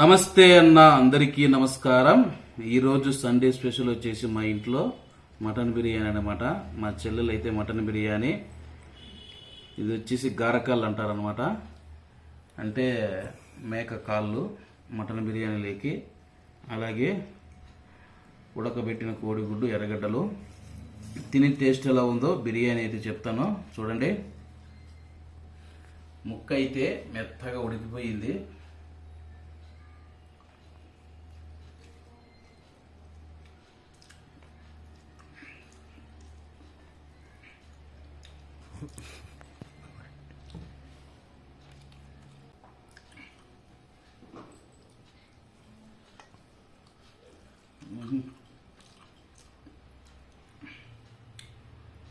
నమస్తే అన్న అందరికీ నమస్కారం. ఈరోజు సండే స్పెషల్ వచ్చేసి మా ఇంట్లో మటన్ బిర్యానీ అనమాట మా చెల్లెలు అయితే మటన్ బిర్యానీ. ఇది వచ్చేసి గారకాళ్ళు అంటారనమాట అంటే మేక కాళ్ళు మటన్ బిర్యానీలోకి. అలాగే ఉడకబెట్టిన కోడిగుడ్డు ఎర్రగడ్డలు. తిని టేస్ట్ ఎలా ఉందో బిర్యానీ అయితే చెప్తాను. చూడండి. ముక్క అయితే మెత్తగా ఉడికిపోయింది.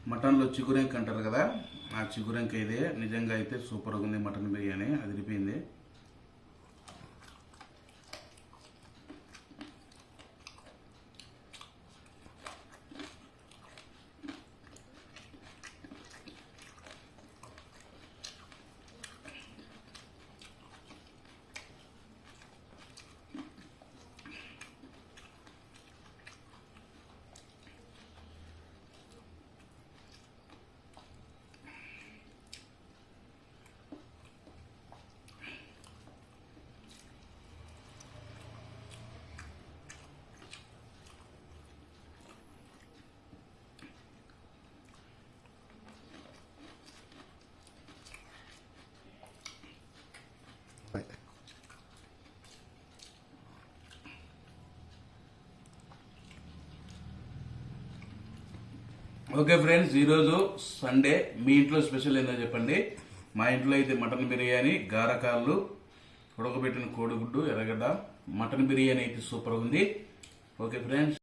మటన్లో చిగురెంక్ అంటారు కదా ఆ చిగురెంక ఇదే. నిజంగా అయితే సూపర్గా ఉంది మటన్ బిర్యానీ. అదిరిపోయింది ఓకే ఫ్రెండ్స్ ఈరోజు సండే మీ ఇంట్లో స్పెషల్ ఏందో చెప్పండి. మా ఇంట్లో అయితే మటన్ బిర్యానీ గారకాళ్ళు ఉడకబెట్టిన కోడిగుడ్డు ఎర్రగడ్డ మటన్ బిర్యానీ అయితే సూపర్ ఉంది. Okay friends